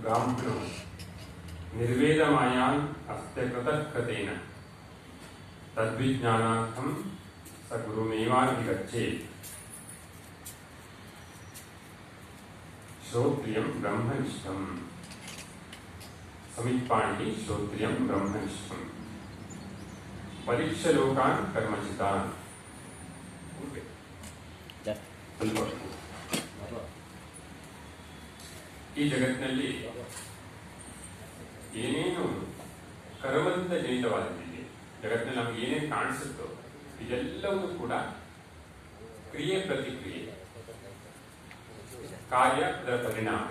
ಬ್ರಾಹ್ಮಣೋ ನಿರ್ವೇದಮಾಯಾನ್ ಅಸ್ತ್ಯಕೃತಕೃತೇನ ತದ್ವಿಜ್ಞಾನಾರ್ಥಂ ಸ ಗುರುಮೇವಾಧಿಗಚ್ಚೇತ್ ಶ್ರೋತ್ರಿಯಂ ಬ್ರಹ್ಮನಿಷ್ಠಂ ಸಮಿತ್ಪಾಣಿ ಶ್ರೋತ್ರಿಯಂ ಬ್ರಹ್ಮನಿಷ್ಠಂ ಪರೀಕ್ಷೆ ಲೋಕಾನ್ ಕರ್ಮಚಿತಾನ್ ಸ್ವಲ್ಪ ಈ ಜಗತ್ತಿನಲ್ಲಿ ಏನೇನು ಕರ್ಮದಿಂದ ಜನಿತವಾದದ್ದಿದೆ, ಜಗತ್ತಿನಲ್ಲಿ ನಮ್ಗೆ ಏನೇನು ಕಾಣಿಸುತ್ತೋ, ಇದೆಲ್ಲವೂ ಕೂಡ ಕ್ರಿಯೆ ಪ್ರತಿಕ್ರಿಯೆ. ಕಾರ್ಯ ಅದರ ಪರಿಣಾಮ.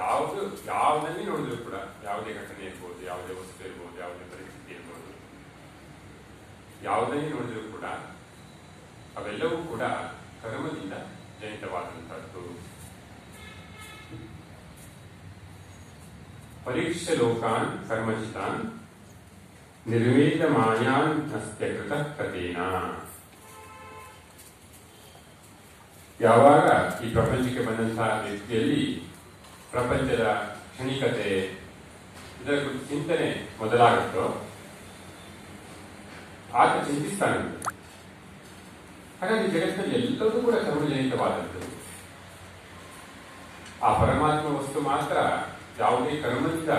ಯಾವುದು ಯಾವುದನ್ನೇ ನೋಡಿದ್ರು ಕೂಡ ಯಾವುದೇ ಘಟನೆ ಇರ್ಬೋದು, ಯಾವುದೇ ವಸ್ತು ಇರ್ಬೋದು, ಯಾವುದೇ ಪರಿಸ್ಥಿತಿ ಇರ್ಬೋದು ಯಾವುದನ್ನೇ ನೋಡಿದ್ರು ಕೂಡ ಅವೆಲ್ಲವೂ ಕೂಡ ಕರ್ಮದಿಂದ ಜನಿತವಾದಂತಹದ್ದು. ಪರೀಕ್ಷೆ ಲೋಕಾನ್ ಕರ್ಮಚಿತಾನ್ ನಿರ್ವೇದ ಮಾಯಾನ್ ನಸ್ತ್ಯಕೃತ ಕಥೇನ. ಯಾವಾಗ ಈ ಪ್ರಪಂಚಕ್ಕೆ ಬಂದಂತಹ ವ್ಯಕ್ತಿಯಲ್ಲಿ ಪ್ರಪಂಚದ ಕ್ಷಣಿಕತೆ ಇದರ ಕುರಿತು ಚಿಂತನೆ ಮೊದಲಾಗುತ್ತೋ? ಆತ ಚಿಂತಿಸ್ತಾನೆ. ಹಾಗಾಗಿ ಜಗತ್ತಿನಲ್ಲಿ ಎಲ್ಲವೂ ಕೂಡ ಕರ್ಮಜನಿತವಾದದ್ದು. ಆ ಪರಮಾತ್ಮ ವಸ್ತು ಮಾತ್ರ ಯಾವುದೇ ಕರ್ಮದಿಂದ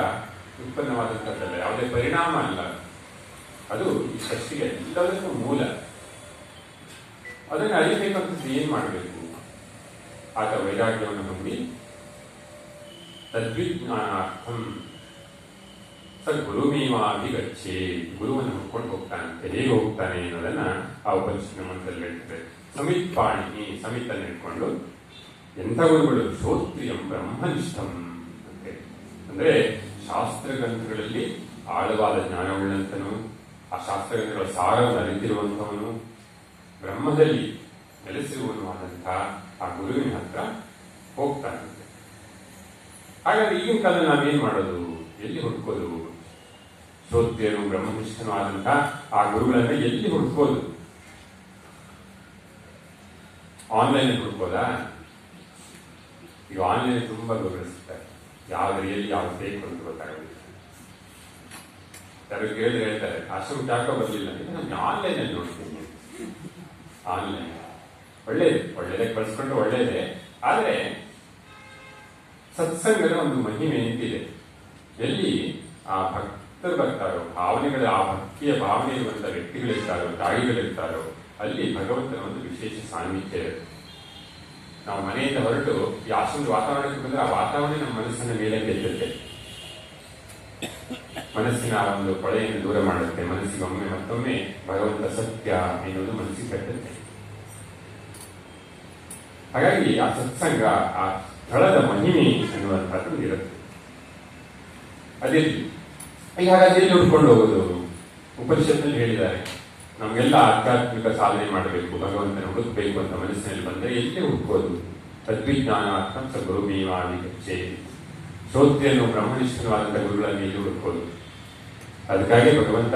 ಉತ್ಪನ್ನವಾದಂಥದ್ದಲ್ಲ ಯಾವುದೇ ಪರಿಣಾಮ ಅಲ್ಲ. ಅದು ಈ ಸೃಷ್ಟಿಗೆ ಎಲ್ಲದಕ್ಕೂ ಮೂಲ. ಅದನ್ನು ಅರಿಬೇಕಂತ ಏನ್ ಮಾಡಬೇಕು? ಆತ ವೈರಾಗ್ಯವನ್ನು ಹೊಂದಿ ತದ್ವಿಜ್ಞಾನಾರ್ಥಂ ಸ ಗುರುಮೇವಾಭಿಗಚ್ಚೆ ಗುರುವನ್ನು ಹುಡ್ಕೊಂಡು ಹೋಗ್ತಾನೆ ಹೇಗೆ ಹೋಗ್ತಾನೆ ಅನ್ನೋದನ್ನ ಆ ಉಪನಿಷತ್ತಿನ ಮಂತ್ರದಲ್ಲಿ ಹೇಳ್ತಾರೆ. ಸಮಿತ್ ಪಾಣಿ ಸಮಿತನ್ನು ಇಟ್ಕೊಂಡು, ಎಂಥ ಗುರುಗಳು? ಶ್ರೋತ್ರಿಯಂ ಬ್ರಹ್ಮನಿಷ್ಠಂ. ಅಂದ್ರೆ ಶಾಸ್ತ್ರ ಗ್ರಂಥಗಳಲ್ಲಿ ಆಳವಾದ ಜ್ಞಾನವುಳ್ಳಂತನು ಆ ಶಾಸ್ತ್ರ ಗ್ರಂಥಗಳ ಸಾರವನ್ನು ಅರಿತಿರುವಂಥವನು, ಬ್ರಹ್ಮದಲ್ಲಿ ನೆಲೆಸಿರುವನು ಆದಂತಹ ಆ ಗುರುವಿನ ಹತ್ರ ಹೋಗ್ತಾನಂತೆ. ಹಾಗಾದ್ರೆ ಈಗಿನ ಕಾಲ ನಾವೇನ್ ಮಾಡೋದು? ಎಲ್ಲಿ ಹುಡ್ಕೋದು? ಶ್ರೋತ್ರಿಯರು ಬ್ರಹ್ಮನಿಷ್ಠನು ಆದಂತಹ ಆ ಗುರುಗಳನ್ನ ಎಲ್ಲಿ ಹುಡ್ಕೋದು? ಆನ್ಲೈನ್ ಹುಡ್ಕೋದಾ? ಈಗ ಆನ್ಲೈನ್ ತುಂಬಾ ಗೌರವಿಸ್ತಾರೆ ಯಾವ ಎಲ್ಲಿ ಯಾವ ಬೇಕು ಅಂತ ಗೊತ್ತಾಗಬೇಕು ಯಾರು ಕೇಳಿ ಹೇಳ್ತಾರೆ ಅಷ್ಟು ಯಾಕೋ ಬರಲಿಲ್ಲ ನಾನು ಆನ್ಲೈನ್ ಅಲ್ಲಿ ನೋಡ್ತೀನಿ. ಆನ್ಲೈನ್ ಒಳ್ಳೇದು, ಒಳ್ಳೇದೇ ಕಳ್ಸ್ಕೊಂಡು ಒಳ್ಳೇದೇ. ಆದ್ರೆ, ಸತ್ಸಂಗದ ಒಂದು ಮಹಿಮೆ ನಿಂತಿದೆ ಎಲ್ಲಿ ಆ ಭಕ್ತರು ಬರ್ತಾರೋ, ಭಾವನೆಗಳ, ಆ ಭಕ್ತಿಯ ಭಾವನೆ ಇರುವಂತಹ ವ್ಯಕ್ತಿಗಳಿರ್ತಾರೋ, ತಾಯಿಗಳಿರ್ತಾರೋ, ಅಲ್ಲಿ ಭಗವಂತನ ಒಂದು ವಿಶೇಷ ಸಾನ್ನಿಧ್ಯ ಇರುತ್ತೆ. ನಾವು ಮನೆಯಿಂದ ಹೊರಟು ಯಾಸೊಂದು ವಾತಾವರಣಕ್ಕೆ ಬಂದ್ರೆ ಆ ವಾತಾವರಣ ನಮ್ಮ ಮನಸ್ಸಿನ ಮೇಲೆ ಗೆಲ್ಲುತ್ತೆ ಮನಸ್ಸಿನ ಆ ಒಂದು ಕೊಳೆಯನ್ನು ದೂರ ಮಾಡುತ್ತೆ. ಮನಸ್ಸಿಗೆ ಒಮ್ಮೆ ಮತ್ತೊಮ್ಮೆ ಭಗವಂತ ಸತ್ಯ ಎನ್ನುವುದು ಮನಸ್ಸಿಗೆ ಕಟ್ಟುತ್ತೆ ಹಾಗಾಗಿ ಆ ಸತ್ಸಂಗ, ಆ ಸ್ಥಳದ ಮಹಿಮೆ ಅನ್ನುವಂಥದ್ದು ಇರುತ್ತೆ. ಅದೇ ಹಾಗಾದ್ರೆ ನೋಡ್ಕೊಂಡು ಹೋಗೋದು? ಉಪನಿಷತ್ನಲ್ಲಿ ಹೇಳಿದ್ದಾರೆ. ನಮಗೆಲ್ಲ ಆಧ್ಯಾತ್ಮಿಕ ಸಾಧನೆ ಮಾಡಬೇಕು, ಭಗವಂತನ ಹುಡುಕಬೇಕು ಅಂತ ಮನಸ್ಸಿನಲ್ಲಿ ಬಂದರೆ ಎಲ್ಲೇ ಹುಡುಕೋದು ತದ್ವಿಜ್ಞಾನಾರ್ಥಂ ಸ ಗುರುಮೀವಾದಿ ಕಚ್ಚೆ ಶ್ರೋತ್ರಿಯನ್ನು ಬ್ರಹ್ಮನಿಷ್ಠವಾದಂತಹ ಗುರುಗಳನ್ನು ಎಲ್ಲಿ ಹುಡುಕೋದು ಅದಕ್ಕಾಗಿ ಭಗವಂತ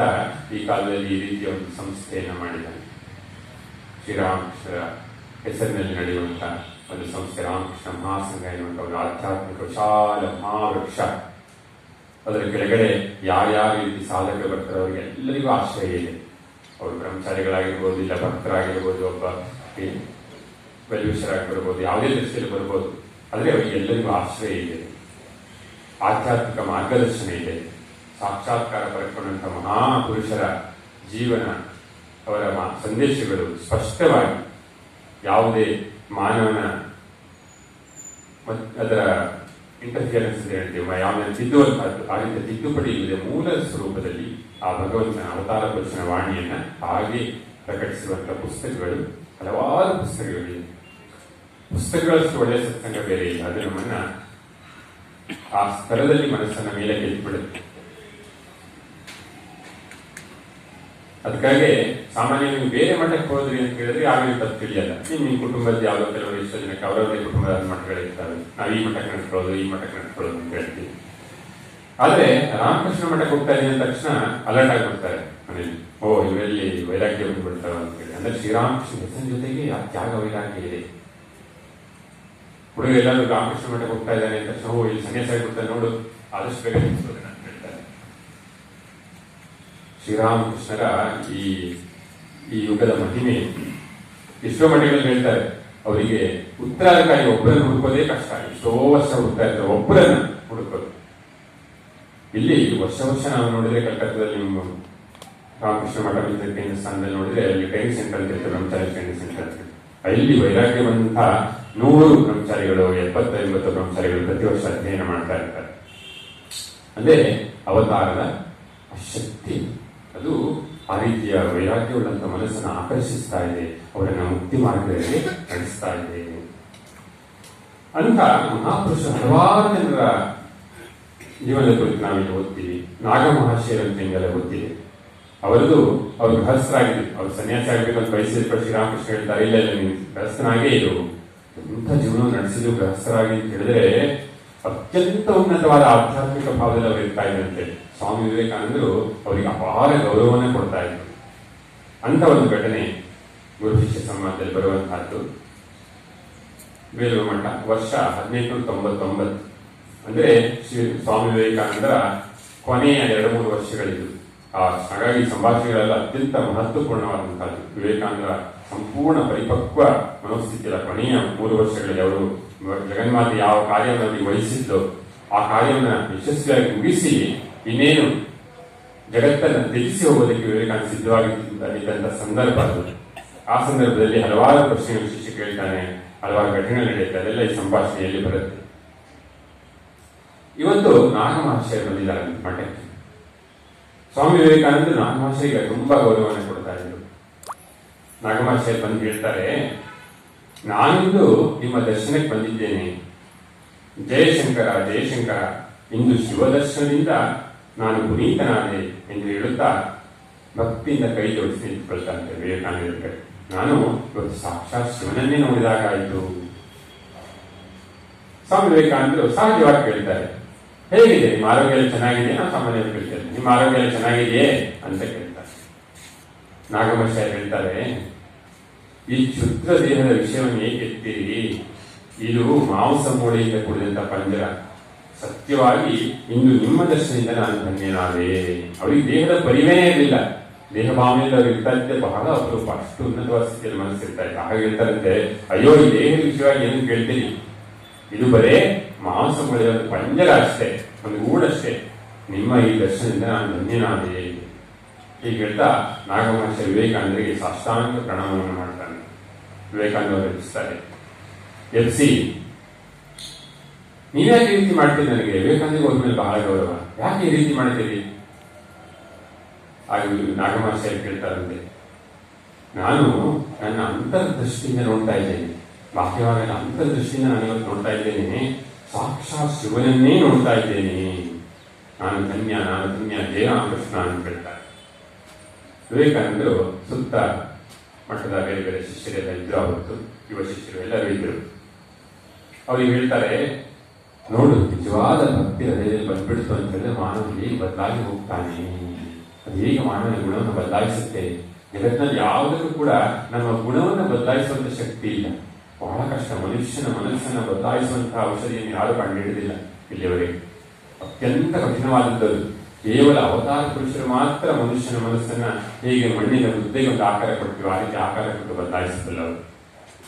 ಈ ಕಾಲದಲ್ಲಿ ಈ ರೀತಿಯ ಒಂದು ಸಂಸ್ಥೆಯನ್ನು ಮಾಡಿದ್ದಾನೆ ಶ್ರೀರಾಮಕೃಷ್ಣರ ಹೆಸರಿನಲ್ಲಿ ನಡೆಯುವಂತ ಒಂದು ಸಂಸ್ಥೆ, ರಾಮಕೃಷ್ಣ ಮಹಾಸಂಘ ಎನ್ನುವಂಥ ಒಂದು ಆಧ್ಯಾತ್ಮಿಕ ವಿಶಾಲ ಮಹಾವೃಕ್ಷ. ಅದರ ಕೆಳಗಡೆ ಯಾರ್ಯಾವ ರೀತಿ ಸಾಧಕ ಬರ್ತಾರೆ ಅವರಿಗೆ ಎಲ್ಲರಿಗೂ ಆಶ್ರಯ ಇದೆ. ಅವರು ಬ್ರಹ್ಮಚಾರಿಗಳಾಗಿರ್ಬೋದು ಇಲ್ಲ ಭಕ್ತರಾಗಿರ್ಬೋದು, ಒಬ್ಬ ಬಲಿವಿಷರಾಗಿ ಬರ್ಬೋದು, ಯಾವುದೇ ದೃಷ್ಟಿಯಲ್ಲಿ ಬರ್ಬೋದು. ಆದರೆ ಅವರಿಗೆ ಎಲ್ಲರಿಗೂ ಆಶ್ರಯ ಇದೆ. ಆಧ್ಯಾತ್ಮಿಕ ಮಾರ್ಗದರ್ಶನ ಇದೆ. ಸಾಕ್ಷಾತ್ಕಾರ ಪಡ್ಕೊಂಡಂಥ ಮಹಾಪುರುಷರ ಜೀವನ, ಅವರ ಸಂದೇಶಗಳು ಸ್ಪಷ್ಟವಾಗಿ ಯಾವುದೇ ಮಾನವನ ಅದರ ಇಂಟರ್ಫಿಯರೆನ್ಸ್ ಅಂತ ಹೇಳ್ತೀವಿ ಯಾವುದೇ ತಿದ್ದುವಂತಹದ್ದು, ಆ ತಿದ್ದುಪಡಿ ಇದೆ ಮೂಲ ಸ್ವರೂಪದಲ್ಲಿ ಆ ಭಗವಂತನ ಅವತಾರ ಪುರುಷನ ವಾಣಿಯನ್ನ ಹಾಗೆ ಪ್ರಕಟಿಸುವಂತ ಪುಸ್ತಕಗಳು, ಹಲವಾರು ಪುಸ್ತಕಗಳಿವೆ. ಪುಸ್ತಕಗಳಷ್ಟು ಒಳ್ಳೆಯ ಸತ್ಸಂಗ ಬೇರೆ ಇಲ್ಲ. ಅದು ನಮ್ಮನ್ನ ಆ ಸ್ಥಳದಲ್ಲಿ ಮನಸ್ಸನ್ನ ಮೇಲೆ ಗೆದ್ದುಬಿಡುತ್ತೆ ಅದಕ್ಕಾಗಿ ಸಾಮಾನ್ಯ ನೀವು ಬೇರೆ ಮಠಕ್ಕೆ ಹೋದ್ರಿ ಅಂತ ಹೇಳಿದ್ರೆ ಯಾರಿಗೂ ತಪ್ಪು ತಿಳಿಯಲ್ಲ. ನಿಮ್ಮ ನಿಮ್ ಕುಟುಂಬದ ಯಾವುದೋ ಕೆಲವರು ಇಷ್ಟ ಜನಕ್ಕೆ ಅವರವರೇ ಕುಟುಂಬದ ಮಠಗಳಿರ್ತಾರೆ. ನಾವು ಈ ಮಠಕ್ಕೆ ನಡ್ಕೊಳ್ಳೋದು, ಈ ಮಠಕ್ಕೆ ನಡ್ಕೊಳ್ಳೋದು ಅಂತ ಹೇಳ್ತೀವಿ. ಆದ್ರೆ ರಾಮಕೃಷ್ಣ ಮಠಕ್ಕೆ ಹೋಗ್ತಾ ಇದ್ದೀನಿ ಅಂದ ತಕ್ಷಣ ಅಲರ್ಟ್ ಆಗಿಬಿಡ್ತಾರೆ ಮನೇಲಿ. ಓ, ಇವರಲ್ಲಿ ವೈರಾಗ್ಯ ಬಂದ್ಬಿಡ್ತಾರೆ ಅಂತ ಹೇಳಿ ಅಂದ್ರೆ ಶ್ರೀರಾಮಕೃಷ್ಣ ಹೆಸರಿನ ಜೊತೆಗೆ ಆ ತ್ಯಾಗ ವೈರಾಗ್ಯ ಇದೆ. ಹುಡುಗ ಎಲ್ಲಾದ್ರೂ ರಾಮಕೃಷ್ಣ ಮಠಕ್ಕೆ ಹೋಗ್ತಾ ಇದ್ದಾನೆ ಅಂತ ಓ, ಇಲ್ಲಿ ಸನ್ಯಾಸ ಆಗಿಬಿಡ್ತಾರೆ ನೋಡು. ಆದಷ್ಟು ಬೇಗ ಅಂತ ಹೇಳ್ತಾರೆ ಶ್ರೀರಾಮಕೃಷ್ಣರ ಈ ಈ ಯುಗದ ಮಹಿಮೆ ಎಷ್ಟೋ ಮಠಗಳಲ್ಲಿ ಹೇಳ್ತಾರೆ. ಅವರಿಗೆ ಉತ್ತರಾಧಿಕಾರಿ ಒಬ್ಬರನ್ನು ಹುಡುಕೋದೇ ಕಷ್ಟ. ಎಷ್ಟೋ ವರ್ಷ ಹುಡುಕ್ತಾ ಇರ್ತಾರೆ ಒಬ್ಬರನ್ನ. ಇಲ್ಲಿ ವರ್ಷ ವರ್ಷ ನಾವು ನೋಡಿದ್ರೆ ಕಲ್ಕತ್ತಾದಲ್ಲಿ ನಿಮ್ಮ ರಾಮಕೃಷ್ಣ ಮಠ ಬಿದ್ದ ಕೇಂದ್ರ ಸ್ಥಾನದಲ್ಲಿ ನೋಡಿದ್ರೆ ಅಲ್ಲಿ ಟ್ರೈನಿಂಗ್ ಸೆಂಟರ್ ಅಂತ ಇರ್ತದೆ, ಬ್ರಹ್ಮಚಾರಿ ಟ್ರೈನಿಂಗ್ ಸೆಂಟರ್ ಅಲ್ಲಿ ಬಂದಂತಹ ನೂರು ಬ್ರಹ್ಮಚಾರಿಗಳು ಎಪ್ಪತ್ತು ಎಂಬತ್ತು ಬ್ರಹ್ಮಚಾರಿಗಳು ಪ್ರತಿ ವರ್ಷ ಅಧ್ಯಯನ ಮಾಡ್ತಾ ಇರ್ತಾರೆ. ಅಂದರೆ ಅವತಾರದ ಶಕ್ತಿ ಅದು ಆ ರೀತಿಯ ವೈರಾಗ್ಯವುಳ್ಳಂತ ಮನಸ್ಸನ್ನು ಆಕರ್ಷಿಸ್ತಾ ಇದೆ, ಅವರನ್ನ ಮುಕ್ತಿ ಮಾರ್ಗದಲ್ಲಿ ನಡೆಸ್ತಾ ಇದೆ. ಅಂತ ಮಹಾಪುರುಷ ಹಲವಾರು ಜನರ ಜೀವನದ ಕುರಿತು ನಾವಿಲ್ಲಿ ಓದ್ತೀವಿ. ನಾಗ ಮಹರ್ಷಿಯರಂತ ಹಿಂಗೆಲ್ಲ ಓದ್ತೀವಿ ಅವರದು, ಅವ್ರು ಗೃಹಸ್ಥರಾಗಿದ್ರು ಅವ್ರು ಸನ್ಯಾಸಿ ಆಗಬೇಕಂತ ಬಯಸಿದ ಶ್ರೀರಾಮಕೃಷ್ಣ ಹೇಳ್ತಾರೆ, ಇಲ್ಲ ಇಲ್ಲ ನೀವು ಗೃಹಸ್ಥನಾಗೇ ಇರು. ಎಂಥ ಜೀವನ ನಡೆಸಿದ್ರು ಗೃಹಸ್ಥರಾಗಿ ಅಂತ ಹೇಳಿದ್ರೆ ಅತ್ಯಂತ ಉನ್ನತವಾದ ಆಧ್ಯಾತ್ಮಿಕ ಭಾವದಲ್ಲಿ ಅವರು ಇರ್ತಾ ಇದ್ರಂತೆ ಸ್ವಾಮಿ ವಿವೇಕಾನಂದರು ಅವರಿಗೆ ಅಪಾರ ಗೌರವವನ್ನು ಕೊಡ್ತಾ ಇದ್ರು. ಅಂತ ಒಂದು ಘಟನೆ ಗುರು ಶಿಷ್ಯ ಸಂವಾದದಲ್ಲಿ ಬರುವಂತಹದ್ದು ಬೇಲೂರು ಮಠ ವರ್ಷ ಹದಿನೆಂಟುನೂರ ತೊಂಬತ್ತೊಂಬತ್ತು. ಅಂದ್ರೆ ಶ್ರೀ ಸ್ವಾಮಿ ವಿವೇಕಾನಂದರ ಕೊನೆಯ ಎರಡು ಮೂರು ವರ್ಷಗಳಿದ್ದು, ಆ, ಹಾಗಾಗಿ ಸಂಭಾಷಣೆಗಳೆಲ್ಲ ಅತ್ಯಂತ ಮಹತ್ವಪೂರ್ಣವಾದಂತಹದ್ದು ವಿವೇಕಾನಂದರ ಸಂಪೂರ್ಣ ಪರಿಪಕ್ವ ಮನಸ್ಥಿತಿಯ ಕೊನೆಯ ಮೂರು ವರ್ಷಗಳಲ್ಲಿ ಅವರು ಜಗನ್ಮಾತೆ ಯಾವ ಕಾರ್ಯವನ್ನು ವಹಿಸಿದ್ದು, ಆ ಕಾರ್ಯವನ್ನು ಯಶಸ್ವಿಯಾಗಿ ಮುಗಿಸಿ ಇನ್ನೇನು ಜಗತ್ತನ್ನು ತ್ಯಜಿಸಿ ಹೋಗೋದಕ್ಕೆ ವಿವೇಕಾನಂದ ಸಿದ್ಧವಾಗಿದ್ದಂತಹ ಸಂದರ್ಭ ಅದು. ಆ ಸಂದರ್ಭದಲ್ಲಿ ಹಲವಾರು ಪ್ರಶ್ನೆಗಳು ಶಿಷ್ಯ ಕೇಳ್ತಾನೆ ಹಲವಾರು ಘಟನೆಗಳು ನಡೆಯುತ್ತೆ, ಅದೆಲ್ಲ ಈ ಸಂಭಾಷಣೆಯಲ್ಲಿ ಬರುತ್ತೆ. ಇವತ್ತು ನಾಗಮಹರ್ಷಿಯರು ಬಂದಿದ್ದಾರೆ ಮಠಕ್ಕೆ ಸ್ವಾಮಿ ವಿವೇಕಾನಂದ ನಾಗಮಹರ್ಷಿಗೆ ತುಂಬಾ ಗೌರವವನ್ನು ಕೊಡ್ತಾ ಇದ್ರು. ನಾಗಮಹರ್ಷಿಯರು ಬಂದು ಹೇಳ್ತಾರೆ, ನಾನಿಂದು ನಿಮ್ಮ ದರ್ಶನಕ್ಕೆ ಬಂದಿದ್ದೇನೆ. ಜಯಶಂಕರ ಜಯಶಂಕರ, ಇಂದು ಶಿವದರ್ಶನದಿಂದ ನಾನು ಪುನೀತನಾದೆ ಎಂದು ಹೇಳುತ್ತಾ ಭಕ್ತಿಯಿಂದ ಕೈ ಜೋಡಿಸಿ ನಿಂತ್ಕೊಳ್ತಾನೆ ವಿವೇಕಾನಂದ ನಾನು ಇವತ್ತು ಸಾಕ್ಷಾತ್ ಶಿವನನ್ನೇ ನೋಡಿದಾಗಾಯಿತು. ಸ್ವಾಮಿ ವಿವೇಕಾನಂದರು ಸಹಜವಾಗಿ ಕೇಳ್ತಾರೆ ಹೇಗಿದೆ? ನಿಮ್ಮ ಆರೋಗ್ಯ ಎಲ್ಲ ಚೆನ್ನಾಗಿದೆ ನಾನು ಸಾಮಾನ್ಯವಾಗಿ ಕೇಳ್ತೇನೆ ನಿಮ್ಮ ಆರೋಗ್ಯ ಎಲ್ಲ ಚೆನ್ನಾಗಿದೆಯೇ? ಅಂತ ಕೇಳ್ತಾರೆ. ನಾಗಮಶ ಹೇಳ್ತಾರೆ, ಈ ಕ್ಷುದ್ರ ದೇಹದ ವಿಷಯವನ್ನು ಏಕೆ ಎತ್ತೀರಿ ಇದು ಮಾಂಸ ಮೂಳೆಯಿಂದ ಕೂಡಿದಂತ ಪಂಜರ. ಸತ್ಯವಾಗಿ ಇಂದು ನಿಮ್ಮ ದರ್ಶನದಿಂದ ನಾನು ಧನ್ಯನಾದೆ. ಅವರಿಗೆ ದೇಹದ ಪರಿಮೆಯೇ ಇರಲಿಲ್ಲ. ದೇಹ ಭಾವನೆಯಿಂದ ಅವ್ರು ಇರ್ತಾ ಇದ್ದೆ ಬಹಳ ಅಪರೂಪ. ಅಷ್ಟು ಉನ್ನತವಾದ ಸ್ಥಿತಿಯಲ್ಲಿ ಮನಸ್ಸಿರ್ತಾ ಇತ್ತು. ಹಾಗೆ ಹೇಳ್ತಾರಂತೆ, ಅಯ್ಯೋ, ಈ ದೇಹದ ವಿಷಯವಾಗಿ ಏನು ಕೇಳ್ತೀನಿ ಇದು ಬರೇ ಮಾಂಸ ಒಂದು ಪಂಜರ ಅಷ್ಟೇ ಒಂದು ಗೂಡಷ್ಟೇ ನಿಮ್ಮ ಈ ದರ್ಶನದಿಂದ ನಾನು ಧನ್ಯನಾದೆ ಹೀಗೆ ಹೇಳ್ತಾ ನಾಗಮಹರ್ಷಿ ವಿವೇಕಾನಂದರಿಗೆ ಸಾಷ್ಟಾಂಗ ಪ್ರಣಾಮವನ್ನು ಮಾಡ್ತಾನೆ. ವಿವೇಕಾನಂದ ಅವರು ಎಫ್ ಸಿ ನೀವ್ಯಾಕೆ ರೀತಿ ಮಾಡ್ತೀರಿ ನನಗೆ? ವಿವೇಕಾನಂದರಿಗೆ ಹೋದ ಮೇಲೆ ಬಹಳ ಗೌರವ. ಯಾಕೆ ಈ ರೀತಿ ಮಾಡ್ತೀರಿ? ಆಗ ನಾಗಮಹರ್ಷಿ ಕೇಳ್ತಾರಂತೆ ನಾನು ನನ್ನ ಅಂತರ್ದೃಷ್ಟಿಯಿಂದ ನೋಡ್ತಾ ಇದ್ದೇನೆ. ಬಾಹ್ಯವಾಗಿ ಅಂತರ್ದೃಷ್ಟಿಯಿಂದ ನಾನು ಇವತ್ತು ನೋಡ್ತಾ ಇದ್ದೇನೆ. ಸಾಕ್ಷಾತ್ ಶಿವನನ್ನೇ ನೋಡ್ತಾ ಇದ್ದೇನೆ ನಾನು ಧನ್ಯ ನಾನು ಧನ್ಯ ಜಯರಾಮಕೃಷ್ಣ ಅಂತ ಹೇಳ್ತಾರೆ ವಿವೇಕಾನಂದರು ಸುತ್ತ ಮಠದ ಬೇರೆ ಬೇರೆ ಶಿಷ್ಯರೆಲ್ಲ ಇದ್ರು ಅವತ್ತು ಯುವ ಶಿಷ್ಯರು ಎಲ್ಲರೂ ಇದ್ರು ಅವ್ರಿಗೆ ಹೇಳ್ತಾರೆ ನೋಡು ನಿಜವಾದ ಭಕ್ತಿ ಹೃದಯದಲ್ಲಿ ಬಂದ್ಬಿಡ್ತು ಅಂತ ಹೇಳಿದ್ರೆ ಮಾನವ ಹೇಗೆ ಬದಲಾಗಿ ಹೋಗ್ತಾನೆ ಅದು ಹೇಗೆ ಮಾನವನ ಗುಣವನ್ನು ಬದಲಾಯಿಸುತ್ತೆ ಜಗತ್ತಿನಲ್ಲಿ ಯಾವುದಕ್ಕೂ ಕೂಡ ನಮ್ಮ ಗುಣವನ್ನು ಬದಲಾಯಿಸುವಂತ ಶಕ್ತಿ ಇಲ್ಲ ಬಹಳ ಕಷ್ಟ ಮನುಷ್ಯನ ಮನಸ್ಸನ್ನು ಬದಲಾಯಿಸುವಂತಹ ಔಷಧಿಯನ್ನು ಯಾರು ಕಂಡುಹಿಡಿದಿಲ್ಲ ಇಲ್ಲಿವರೆಗೆ. ಅತ್ಯಂತ ಕಠಿಣವಾದದ್ದು ಕೇವಲ ಅವತಾರ ಪುರುಷರು ಮಾತ್ರ ಮನುಷ್ಯನ ಮನಸ್ಸನ್ನ ಹೇಗೆ ಮಣ್ಣಿನ ಮುದ್ದೆಗೆ ಒಂದು ಆಕಾರ ಕೊಡ್ತೀವಿ ಆ ರೀತಿ ಆಕಾರ ಕೊಟ್ಟು ಬದಲಾಯಿಸಬಲ್ಲವರು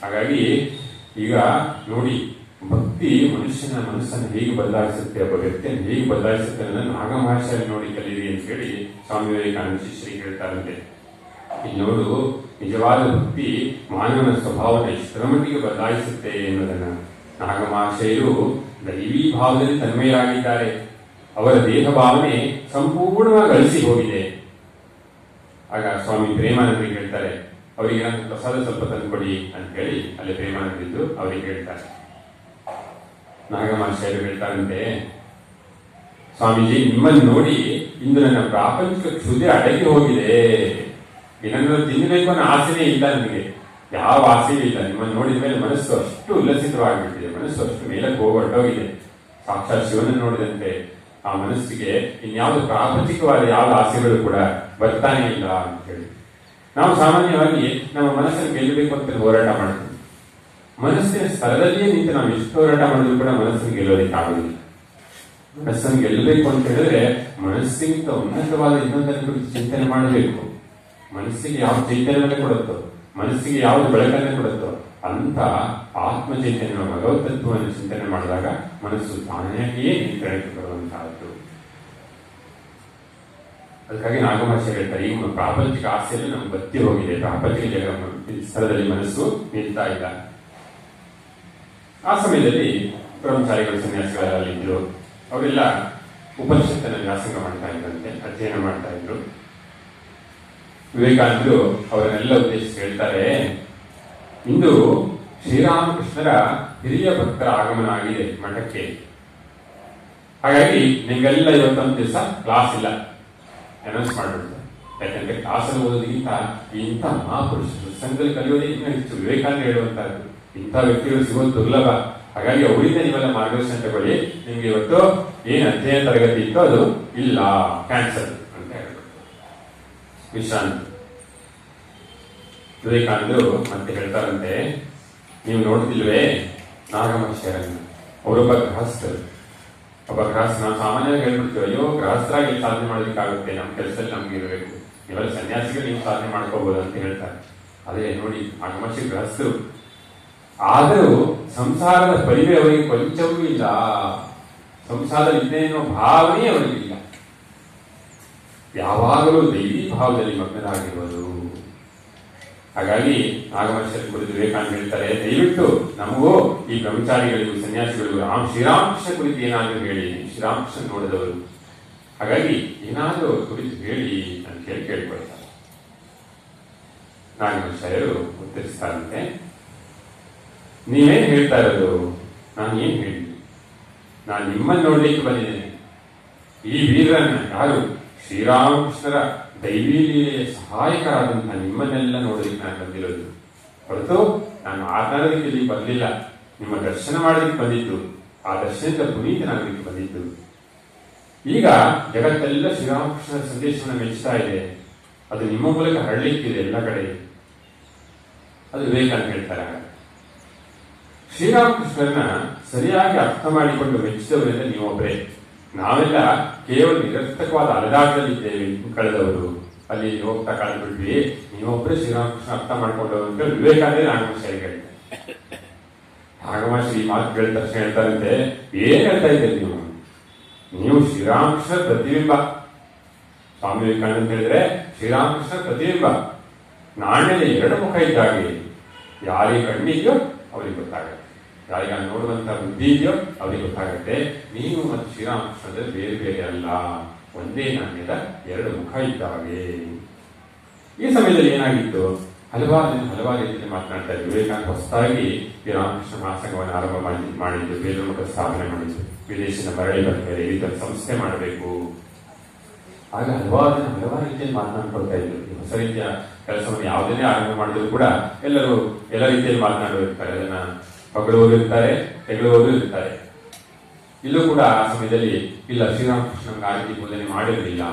ಹಾಗಾಗಿ ಈಗ ನೋಡಿ, ಭಕ್ತಿ ಮನುಷ್ಯನ ಮನಸ್ಸನ್ನು ಹೇಗೆ ಬದಲಾಯಿಸುತ್ತೆ, ಒಬ್ಬ ವ್ಯಕ್ತಿಯನ್ನು ಹೇಗೆ ಬದಲಾಯಿಸುತ್ತೆ ಅನ್ನೋದನ್ನು ನಾಗಮಹಾಶಯಲ್ಲಿ ನೋಡಿ ಕಲಿಯಿರಿ ಅಂತ ಹೇಳಿ ಸ್ವಾಮಿ ವಿವೇಕಾನಂದ ಶಿಷ್ಯರಿಗೆ ಹೇಳ್ತಾರಂತೆ ನೋಡು, ನಿಜವಾದ ಭಕ್ತಿ ಮಾನವನ ಸ್ವಭಾವದ ಮಟ್ಟಿಗೆ ಬದಲಾಯಿಸುತ್ತೆ ಎನ್ನುವುದನ್ನು ನಾಗಮಾಶೆಯು ದೈವೀ ಭಾವದಲ್ಲಿ ತನ್ಮಯರಾಗಿದ್ದಾರೆ. ಅವರ ದೇಹ ಭಾವನೆ ಸಂಪೂರ್ಣವಾಗಿ ಅಳಿಸಿ ಹೋಗಿದೆ. ಆಗ ಸ್ವಾಮಿ ಪ್ರೇಮಾನಂದರಿಗೆ ಹೇಳ್ತಾರೆ, ಅವರಿಗೆ ನಾನು ಪ್ರಸಾದ ಸ್ವಲ್ಪ ತಂದುಕೊಡಿ ಅಂತ ಹೇಳಿ ಅಲ್ಲಿ ಪ್ರೇಮಾನಂದಿದ್ದು ಅವರಿಗೆ ಹೇಳ್ತಾರೆ. ನಾಗಮಾಶೆಯರು ಹೇಳ್ತಾರಂತೆ, ಸ್ವಾಮೀಜಿ ನಿಮ್ಮನ್ನು ನೋಡಿ ಇಂದು ನನ್ನ ಪ್ರಾಪಂಚಿಕ ಕ್ಷುದೆ ಅಡಗಿ ಹೋಗಿದೆ. ಏನಾದ್ರು ತಿನ್ನಬೇಕು ಅನ್ನೋ ಆಸೆನೇ ಇಲ್ಲ ನಿಮಗೆ. ಯಾವ ಆಸೆಯೂ ಇಲ್ಲ. ನಿಮ್ಮನ್ನು ನೋಡಿದ ಮೇಲೆ ಮನಸ್ಸು ಅಷ್ಟು ಉಲ್ಲಸಿತವಾಗಿಬಿಟ್ಟಿದೆ. ಮನಸ್ಸು ಅಷ್ಟು ಮೇಲಕ್ಕೆ ಇದೆ ಸಾಕ್ಷಾತ್ ಶಿವನನ್ನು ನೋಡಿದಂತೆ ಆ ಮನಸ್ಸಿಗೆ ಇನ್ಯಾವುದು ಪ್ರಾಪಂಚಿಕವಾದ ಯಾವ ಆಸೆಗಳು ಕೂಡ ಬರ್ತಾನೆ ಇಲ್ಲ ಅಂತ ಹೇಳಿ. ನಾವು ಸಾಮಾನ್ಯವಾಗಿ ನಮ್ಮ ಮನಸ್ಸನ್ನು ಗೆಲ್ಲಬೇಕು ಅಂತ ಹೋರಾಟ ಮಾಡ್ತೀವಿ. ಮನಸ್ಸಿನ ಸ್ಥಳದಲ್ಲಿಯೇ ನಿಂತು ನಾವು ಎಷ್ಟು ಹೋರಾಟ ಮಾಡಿದ್ರು ಕೂಡ ಮನಸ್ಸನ್ನು ಗೆಲ್ಲೋದಕ್ಕೆ ಮನಸ್ಸನ್ನು ಗೆಲ್ಲಬೇಕು ಅಂತ ಹೇಳಿದ್ರೆ ಮನಸ್ಸಿಗಿಂತ ಉನ್ನತವಾದ ಇನ್ನೊಂದನ್ನು ಕುರಿತು ಚಿಂತನೆ ಮಾಡಬೇಕು. ಮನಸ್ಸಿಗೆ ಯಾವ ಚೈತನ್ಯ ಕೊಡುತ್ತೋ, ಮನಸ್ಸಿಗೆ ಯಾವುದು ಬೆಳಕನ್ನು ಕೊಡುತ್ತೋ ಅಂತ ಆತ್ಮ ಚೈತನ್ಯ ಭಗವತತ್ವವನ್ನು ಚಿಂತನೆ ಮಾಡಿದಾಗ ಮನಸ್ಸು ತಾನಾಗಿಯೇ ನಿಯಂತ್ರಣಕ್ಕೆ ಬರುವಂತಹದ್ದು ಅದಕ್ಕಾಗಿ ನಾಗಮಹರ್ಷಿ ಹೇಳ್ತಾರೆ ಈಗ ಪ್ರಾಪಂಚಿಕ ಆಸೆಯಲ್ಲಿ ನಮ್ಗೆ ಬತ್ತಿ ಹೋಗಿದೆ. ಪ್ರಾಪಂಚಿಕ ಜಗ ಸ್ಥಳದಲ್ಲಿ ಮನಸ್ಸು ನಿಲ್ತಾ ಇಲ್ಲ. ಆ ಸಮಯದಲ್ಲಿ ಬ್ರಹ್ಮಚಾರಿಗಳು ಸನ್ಯಾಸಿಗಳಲ್ಲಿದ್ದರು ಅವರೆಲ್ಲ ಉಪನಿಷತ್ತನ್ನು ವ್ಯಾಸಂಗ ಮಾಡ್ತಾ ಇದ್ದಂತೆ ಅಧ್ಯಯನ ಮಾಡ್ತಾ ಇದ್ರು. ವಿವೇಕಾನಂದರು ಅವರನ್ನೆಲ್ಲ ಉದ್ದೇಶಿಸಿ ಹೇಳ್ತಾರೆ, ಇಂದು ಶ್ರೀರಾಮಕೃಷ್ಣರ ಹಿರಿಯ ಭಕ್ತರ ಆಗಮನ ಆಗಿದೆ ಮಠಕ್ಕೆ. ಹಾಗಾಗಿ ನಿಮ್ಗೆಲ್ಲ ಇವತ್ತೊಂದು ದಿವಸ ಕ್ಲಾಸ್ ಇಲ್ಲ. ಅನೌನ್ಸ್ ಮಾಡ್ಬಿಡ್ತಾರೆ ಯಾಕಂದ್ರೆ ಕ್ಲಾಸಲ್ಲಿ ಓದೋದಕ್ಕಿಂತ ಇಂಥ ಮಹಾಪುರುಷರು, ಸಂಘದಲ್ಲಿ ಕಲಿಯೋದೇ ಇನ್ನೂ ಹೆಚ್ಚು ವಿವೇಕಾನಂದ ಹೇಳುವಂತಹದ್ದು ಇಂಥ ವ್ಯಕ್ತಿಗಳು ಸಿಗೋದು ದುರ್ಲಭ. ಹಾಗಾಗಿ ಅವರಿಂದ ನೀವೆಲ್ಲ ಮಾರ್ಗದರ್ಶನ ತಗೊಳ್ಳಿ. ನಿಮ್ಗೆ ಇವತ್ತು ಏನು ಅಧ್ಯಯನ ತರಗತಿ ಇತ್ತು ಅದು ಇಲ್ಲ. ಕ್ಯಾನ್ಸಲ್ ವಿಶ್ರಾಂತಿ ವಿವೇಕಾನಂದರು ಮತ್ತೆ ಹೇಳ್ತಾರಂತೆ, ನೀವು ನೋಡ್ತಿಲ್ವೇ? ನಾಗಮಹರ್ಷಿಯರನ್ನು ಅವರೊಬ್ಬ ಗೃಹಸ್ಥರು. ಒಬ್ಬ ಗೃಹಸ್ಥ, ನಾವು ಸಾಮಾನ್ಯವಾಗಿ ಹೇಳ್ಬಿಡ್ತೀವಿ, ಅಯ್ಯೋ, ಗೃಹಸ್ಥರಾಗಿ ಸಾಧನೆ ಮಾಡೋದಕ್ಕಾಗುತ್ತೆ ನಮ್ಮ ಕೆಲಸದಲ್ಲಿ ನಮ್ಗೆ ಇರಬೇಕು. ಇವರು ಸನ್ಯಾಸಿಗಳು, ನೀವು ಸಾಧನೆ ಮಾಡ್ಕೋಬಹುದು ಅಂತ ಹೇಳ್ತಾರೆ. ಅದೇ ನೋಡಿ ನಾಗಮಹರ್ಷಿ ಗೃಹಸ್ಥರು. ಆದರೂ ಸಂಸಾರದ ಪರಿವೆ ಅವರಿಗೆ ಕೊಂಚವೂ ಇಲ್ಲ. ಸಂಸಾರ ಇದೆ ಅನ್ನೋ ಭಾವನೆ ಅವರಿಗಿಲ್ಲ. ಯಾವಾಗಲೂ ದೈವಿ ಭಾವದಲ್ಲಿ ಮಗ್ನರಾಗಿರುವುದು. ಹಾಗಾಗಿ ನಾಗಮಹರ್ಷಿ ಕುರಿತು ವಿವೇಕಾನಂದ ಹೇಳ್ತಾರೆ, ದಯವಿಟ್ಟು ನಮಗೂ ಈ ಬ್ರಹ್ಮಚಾರಿಗಳಿಗೂ, ಸನ್ಯಾಸಿಗಳಿಗೂ, ರಾಮ್, ಶ್ರೀರಾಮಕೃಷ್ಣ ಕುರಿತು ಏನಾದರೂ ಹೇಳಿ, ಶ್ರೀರಾಮಕೃಷ್ಣ ನೋಡಿದವರು. ಹಾಗಾಗಿ ಏನಾದರೂ ಕುರಿತು ಹೇಳಿ ಅಂತ ಹೇಳಿ ಕೇಳ್ಕೊಳ್ತಾರೆ. ನಾಗಮಹರ್ಷರು ಉತ್ತರಿಸ್ತಾರಂತೆ, ನೀವೇನು ಹೇಳ್ತಾ ಇರೋದು? ನಾನು ಏನು ಹೇಳಿ ನಾನು ನಿಮ್ಮನ್ನು ನೋಡಲಿಕ್ಕೆ ಬಂದಿದ್ದೇನೆ. ಈ ವೀರನ್ನ ಯಾರು ಶ್ರೀರಾಮಕೃಷ್ಣರ ದೈವಿ ಲೀಲೆಯ ಸಹಾಯಕರಾದಂತಹ ನಿಮ್ಮನ್ನೆಲ್ಲ ನೋಡಲಿಕ್ಕೆ ನಾನು ಬಂದಿರೋದು. ಹೊರತು ನಾನು ಆ ಇಲ್ಲಿ ಬರಲಿಲ್ಲ. ನಿಮ್ಮ ದರ್ಶನ ಮಾಡಲಿಕ್ಕೆ ಬಂದಿದ್ದು. ಆ ದರ್ಶನದ ಪುನೀತನಾಗಲಿಕ್ಕೆ ಬಂದಿದ್ದು. ಈಗ ಜಗತ್ತೆಲ್ಲ ಶ್ರೀರಾಮಕೃಷ್ಣರ ಸಂದೇಶವನ್ನು ಮೆಚ್ಚುತ್ತಾ ಇದೆ. ಅದು ನಿಮ್ಮ ಮೂಲಕ ಹರಡಲಿಕ್ಕಿದೆ ಎಲ್ಲ ಕಡೆ. ಅದು ಅಂತ ಹೇಳ್ತಾರೆ. ಶ್ರೀರಾಮಕೃಷ್ಣರನ್ನ ಸರಿಯಾಗಿ ಅರ್ಥ ಮಾಡಿಕೊಂಡು ಮೆಚ್ಚಿದವರೆಲ್ಲ ನೀವೊಬ್ಬರೇ. ನಾವೆಲ್ಲ ಕೇವಲ ನಿರರ್ಥಕವಾದ ಅಲೆದಾಟದಲ್ಲಿದ್ದೇವೆ ಕಳೆದವರು. ಅಲ್ಲಿ ಹೋಗ್ತಾ ಕಳೆದ್ಬಿಟ್ವಿ ನೀವೊಬ್ಬರೇ ಶ್ರೀರಾಮಕೃಷ್ಣ ಅರ್ಥ ಮಾಡ್ಕೊಂಡವರು ಅಂತ ಹೇಳಿ ವಿವೇಕಾನಂದ ಆಗಮ ಶ್ರೀ ನಾಗಮಶ್ರೀ ಮಾತು ಕೇಳಿದ ತಕ್ಷಣ ಹೇಳ್ತಾರಂತೆ, ಏನ್ ಹೇಳ್ತಾ ಇದ್ದೀರಿ ನೀವು? ನೀವು ಶ್ರೀರಾಮಕೃಷ್ಣ ಪ್ರತಿಬಿಂಬ. ಸ್ವಾಮಿ ವಿವೇಕಾನಂದ ಹೇಳಿದ್ರೆ, ಶ್ರೀರಾಮಕೃಷ್ಣ ಪ್ರತಿಬಿಂಬ. ನಾಣ್ಯದ ಎರಡು ಮುಖ ಇದ್ದಾಗೆ ಯಾರಿಗೆ ಕಣ್ಣಿದೆಯೋ ಅವರಿಗೆ ಗೊತ್ತಾಗುತ್ತೆ. ಯಾರಿಗೆ ಆ ನೋಡುವಂತ ಬುದ್ಧಿ ಇದೆಯೋ ಅವರಿಗೆ ಗೊತ್ತಾಗುತ್ತೆ. ನೀವು ಮತ್ತು ಶ್ರೀರಾಮಕೃಷ್ಣದಲ್ಲಿ ಬೇರೆ ಬೇರೆ ಅಲ್ಲ. ಒಂದೇ ನಾಣ್ಯದ ಎರಡು ಮುಖ ಇದ್ದಾವೆ. ಈ ಸಮಯದಲ್ಲಿ ಏನಾಗಿತ್ತು? ಹಲವಾರು ಜನ ಹಲವಾರು ರೀತಿಯಲ್ಲಿ ಮಾತನಾಡ್ತಾ ಇದ್ರು. ವಿವೇಕಾನಂದ ಹೊಸದಾಗಿ ಶ್ರೀರಾಮಕೃಷ್ಣ ರಾಮಕೃಷ್ಣ ಮಹಾಸಂಘವನ್ನು ಆರಂಭ ಮಾಡಿ ಮಾಡಿದ್ದು. ಬೇರೆ ಮುಖ ಸ್ಥಾಪನೆ ಮಾಡಿದ್ದು. ವಿದೇಶದ ಮರಳಿ ಬರ್ತಾರೆ ಈ ಥರ ಸಂಸ್ಥೆ ಮಾಡಬೇಕು. ಆಗ ಹಲವಾರು ಜನ ಹಲವಾರು ರೀತಿಯಲ್ಲಿ ಮಾತನಾಡ್ಕೊಳ್ತಾ ಇದ್ರು. ಹೊಸ ರೀತಿಯ ಕೆಲಸವನ್ನು ಯಾವುದನ್ನೇ ಆರಂಭ ಮಾಡಿದ್ರು ಕೂಡ ಎಲ್ಲರೂ ಎಲ್ಲ ರೀತಿಯಲ್ಲಿ ಮಾತನಾಡಬೇಕು ಅದನ್ನ ಹೊಗಳುವವರು ಇರ್ತಾರೆ ತೆಗಳುವವರು ಇರ್ತಾರೆ ಇಲ್ಲೂ ಕೂಡ ಆ ಸಮಯದಲ್ಲಿ, ಇಲ್ಲ ಶ್ರೀರಾಮಕೃಷ್ಣ ಆ ಬೋಧನೆ ಮಾಡಿರಲಿಲ್ಲ.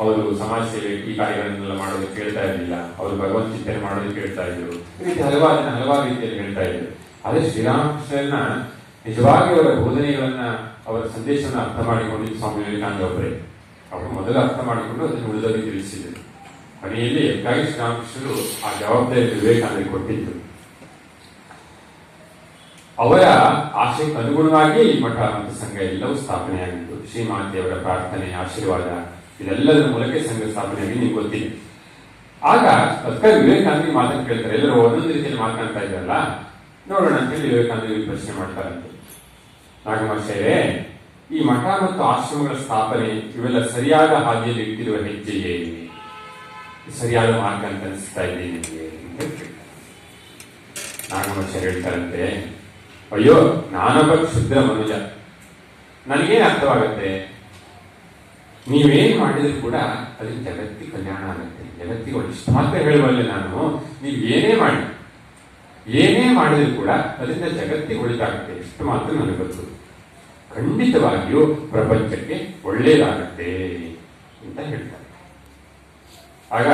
ಅವರು ಸಮಾಜ ಸೇವೆ, ಈ ಕಾರ್ಯಗಳನ್ನೆಲ್ಲ ಮಾಡೋದಕ್ಕೆ ಕೇಳ್ತಾ ಇರಲಿಲ್ಲ. ಅವರು ಭಗವಂತ ಚಿಂತನೆ ಮಾಡೋದು ಕೇಳ್ತಾ ಇದ್ರು ಈ ರೀತಿ ಹಲವಾರು ಹಲವಾರು ರೀತಿಯಲ್ಲಿ ಹೇಳ್ತಾ ಇದ್ರು ಅದೇ ಶ್ರೀರಾಮಕೃಷ್ಣನ ನಿಜವಾಗಿ ಅವರ ಬೋಧನೆಗಳನ್ನ, ಅವರ ಸಂದೇಶವನ್ನು ಅರ್ಥ ಮಾಡಿಕೊಂಡಿದ್ದು ಸ್ವಾಮಿ ವಿವೇಕಾನಂದ ಒಬ್ಬರೇ ಅವರು ಮೊದಲು ಅರ್ಥ ಮಾಡಿಕೊಂಡು ಅದನ್ನು ಉಳಿದವರಿಗೆ ತಿಳಿಸಿದರು ಕೊನೆಯಲ್ಲಿ ಹೆಚ್ಚಾಗಿ ಶ್ರೀರಾಮಕೃಷ್ಣರು ಆ ಜವಾಬ್ದಾರಿ ವಿವೇಕಾನಂದರಿಗೆ ಕೊಟ್ಟಿದ್ದು ಅವರ ಆಶಯಕ್ಕೆ ಅನುಗುಣವಾಗಿ ಈ ಮಠ ಮತ್ತು ಸಂಘ ಎಲ್ಲವೂ ಸ್ಥಾಪನೆಯಾಗಿತ್ತು ಶ್ರೀಮಾತೆಯವರ ಪ್ರಾರ್ಥನೆ ಆಶೀರ್ವಾದ ಇದೆಲ್ಲದರ ಮೂಲಕ ಸಂಘ ಸ್ಥಾಪನೆಯಾಗಿ ನೀವು ಗೊತ್ತಿದೆ. ಆಗ ಅದಕ್ಕಾಗಿ ವಿವೇಕಾನಂದ ಮಾತನ್ನು ಕೇಳ್ತಾರೆ. ಎಲ್ಲರೂ ಒಂದೊಂದು ರೀತಿಯಲ್ಲಿ ಮಾತನಾಡ್ತಾ ಇದ್ದಾರಲ್ಲ? ನೋಡೋಣ ಅಂತ ಹೇಳಿ ವಿವೇಕಾನಂದ ಪ್ರಶ್ನೆ ಮಾಡ್ತಾರಂತೆ ನಾಗಮಹರ್ಷರೇ ಈ ಮಠ ಮತ್ತು ಆಶ್ರಮಗಳ ಸ್ಥಾಪನೆ ಇವೆಲ್ಲ ಸರಿಯಾದ ಹಾದಿಯಲ್ಲಿ ಇಟ್ಟಿರುವ ಹೆಜ್ಜೆಯೇ ಸರಿಯಾದ ಮಾರ್ಗ ಅಂತ ಅನಿಸ್ತಾ ಇದೆ ನಿಮಗೆ. ನಾಗಮಹರ್ಷರು ಹೇಳ್ತಾರಂತೆ ಅಯ್ಯೋ, ನಾನೊಬ್ಬ ಕ್ಷುದ್ರ ಮನುಜ. ನನಗೇನು ಅರ್ಥವಾಗುತ್ತೆ? ನೀವೇನು ಮಾಡಿದ್ರು ಕೂಡ ಅದಕ್ಕೆ ಜಗತ್ತಿಗೆ ಕಲ್ಯಾಣ ಆಗುತ್ತೆ. ಜಗತ್ತಿಗೆ ಇಷ್ಟು ಮಾತ್ರ ಹೇಳುವಲ್ಲ ನಾನು, ನೀವು ಏನೇ ಮಾಡಿ, ಏನೇ ಮಾಡಿದ್ರು ಕೂಡ ಅದರಿಂದ ಜಗತ್ತಿಗೆ ಒಳಿತಾಗುತ್ತೆ ಇಷ್ಟು ಮಾತ್ರ ನನಗೆ ಗೊತ್ತು. ಖಂಡಿತವಾಗಿಯೂ ಪ್ರಪಂಚಕ್ಕೆ ಒಳ್ಳೆಯದಾಗುತ್ತೆ ಅಂತ ಹೇಳ್ತಾರೆ. ಆಗ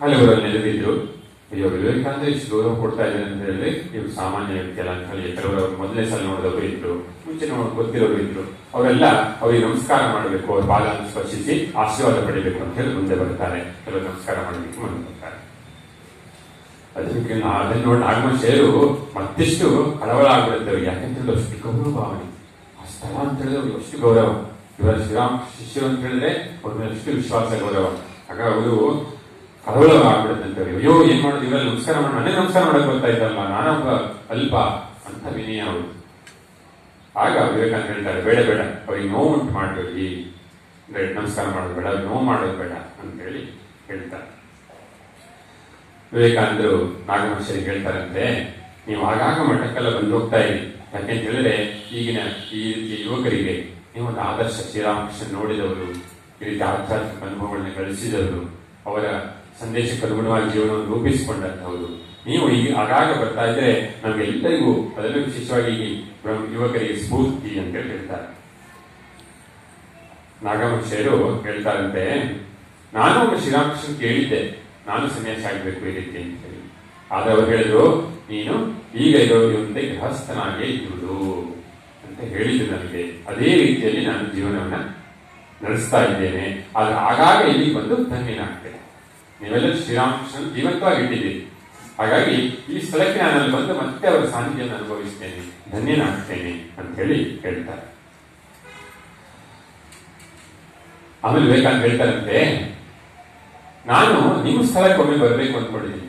ಹಲವರಲ್ಲಿ ನೆಲೆದಿದ್ರು ಅಯ್ಯೋ ವಿವೇಕಾನಂದ ಇಷ್ಟು ಗೌರವ ಕೊಡ್ತಾ ಇದ್ದಾರೆ ಅಂತ ಹೇಳಿ ಇವರು ಸಾಮಾನ್ಯ ವ್ಯಕ್ತಿ ಅಲ್ಲ ಅಂತ ಹೇಳಿ ಕೆಲವರು ಮೊದಲನೇ ಸಲ ನೋಡಿದವರು ಇದ್ರು ಮುಂಚೆ ನೋಡಿ ಗೊತ್ತಿರೋರು ಇದ್ರು ಅವರೆಲ್ಲ ಅವರಿಗೆ ನಮಸ್ಕಾರ ಮಾಡಬೇಕು, ಅವ್ರ ಬಾಲನ್ನು ಸ್ಪರ್ಶಿಸಿ ಆಶೀರ್ವಾದ ಪಡಿಬೇಕು ಅಂತ ಹೇಳಿ ಮುಂದೆ ಬರ್ತಾರೆ. ಕೆಲವರು ನಮಸ್ಕಾರ ಮಾಡಬೇಕು ಮುಂದೆ ಬರ್ತಾರೆ. ಅದಕ್ಕೆ ಅದನ್ನು ನೋಡಿ ನೋಡಿ ನಾಗಮಶೇರು ಮತ್ತಿಷ್ಟು ಕಳವಳ ಆಗ್ಬಿಡುತ್ತೆ ಅವ್ರಿಗೆ ಯಾಕಂತ ಅಷ್ಟು ಗೌರವ ಭಾವನೆ. ಆ ಸ್ಥಳ ಅಂತ ಹೇಳಿದ್ರೆ ಅವ್ರಿಗೆ ಅಷ್ಟು ಗೌರವ. ಇವರ ಶ್ರೀರಾಮ ಶಿಷ್ಯರು ಅಂತ ಹೇಳಿದ್ರೆ ಅವ್ರ ಮೇಲೆ ಅಷ್ಟು ವಿಶ್ವಾಸ ಗೌರವ. ಹಾಗಾಗಿ ಅವರು ಕಳವಳ ಆಗ್ಬಿಡುತ್ತಂತೆ ಅಯ್ಯೋ ಏನ್ ಮಾಡೋದು? ಇವರಲ್ಲಿ ನಮಸ್ಕಾರ ಮಾಡಿ ನನಗೆ ನಮಸ್ಕಾರ ಮಾಡಕ್ ಇದ್ದಲ್ಲ ನಾನೊಬ್ಬ ಅಲ್ಪ ಅಂತ ವಿನಯ ಅವರು ಆಗ ವಿವೇಕಾನಂದ ಹೇಳ್ತಾರೆ, ಬೇಡ ಬೇಡ. ಅವ್ರಿಗೆ ನೋವು ಉಂಟು ಮಾಡಬೇಡಿ. ನಮಸ್ಕಾರ ಮಾಡೋದು ಬೇಡ ನೋವು ಮಾಡೋದು ಬೇಡ ಅಂತ ಹೇಳಿ ಹೇಳ್ತಾರೆ. ವಿವೇಕಾನಂದರು ನಾಗಮಹರ್ಷರಿಗೆ ಹೇಳ್ತಾರಂತೆ, ನೀವು ಆಗಾಗ ಮಠಕ್ಕೆಲ್ಲ ಬಂದು ಹೋಗ್ತಾ ಇರಿ. ಯಾಕೆಂತ ಹೇಳಿದ್ರೆ, ಈಗಿನ ಈ ರೀತಿಯ ಯುವಕರಿಗೆ ನೀವು ಒಂದು ಆದರ್ಶ ಶ್ರೀರಾಮಕೃಷ್ಣ ನೋಡಿದವರು, ಈ ರೀತಿ ಆಧ್ಯಾತ್ಮಿಕ ಅನುಭವಗಳನ್ನ ಗಳಿಸಿದವರು, ಅವರ ಸಂದೇಶಕ್ಕೆ ಅನುಗುಣವಾಗಿ ಜೀವನವನ್ನು ರೂಪಿಸಿಕೊಂಡಂತಹವರು ನೀವು ಈಗ ಆಗಾಗ ಬರ್ತಾ ಇದ್ರೆ ನಮಗೆಲ್ಲರಿಗೂ ಅದರಲ್ಲೂ ವಿಶೇಷವಾಗಿ ಯುವಕರಿಗೆ ಸ್ಫೂರ್ತಿ ಅಂತ ಹೇಳಿ ಹೇಳ್ತಾರೆ. ನಾಗಮಹರ್ಷಿಯರು ಹೇಳ್ತಾರಂತೆ, ನಾನು ಒಬ್ಬ ಶ್ರೀರಾಮಕೃಷ್ಣ ಕೇಳಿದ್ದೆ. ನಾನು ಸನ್ಯಾಸ ಆಗಬೇಕು ಈ ರೀತಿ ಅಂತ ಹೇಳಿ. ಆದ್ರೆ ಅವರು ಹೇಳಿದ್ರು, ನೀನು ಈಗ ಇರೋದೊಂದೇ ಗೃಹಸ್ಥನಾಗೇ ಇರುವುದು. ಅಂತ ಹೇಳಿದ್ರು ನನಗೆ ಅದೇ ರೀತಿಯಲ್ಲಿ ನಾನು ಜೀವನವನ್ನ ನಡೆಸ್ತಾ ಇದ್ದೇನೆ. ಆದ್ರೆ ಆಗಾಗ ಇಲ್ಲಿ ಬಂದು ಧನ್ಯನಾಗ್ತೇನೆ. ನೀವೆಲ್ಲ ಶ್ರೀರಾಮಕೃಷ್ಣ ಜೀವಂತವಾಗಿಟ್ಟಿದ್ದೀರಿ ಹಾಗಾಗಿ ಈ ಸ್ಥಳಕ್ಕೆ ನಾನು ಬಂದು ಮತ್ತೆ ಅವರ ಸಾನ್ನಿಧ್ಯವನ್ನು ಅನುಭವಿಸ್ತೇನೆ ಧನ್ಯನಾಗ್ತೇನೆ ಅಂತ ಹೇಳಿ ಹೇಳ್ತಾರೆ. ಆಮೇಲೆ ವಿವೇಕಾನಂದ ಹೇಳ್ತಾರಂತೆ, ನಾನು ನಿಮ್ಮ ಸ್ಥಳಕ್ಕೆ ಒಮ್ಮೆ ಬರಬೇಕು ಅಂದ್ಕೊಂಡಿದ್ದೀನಿ.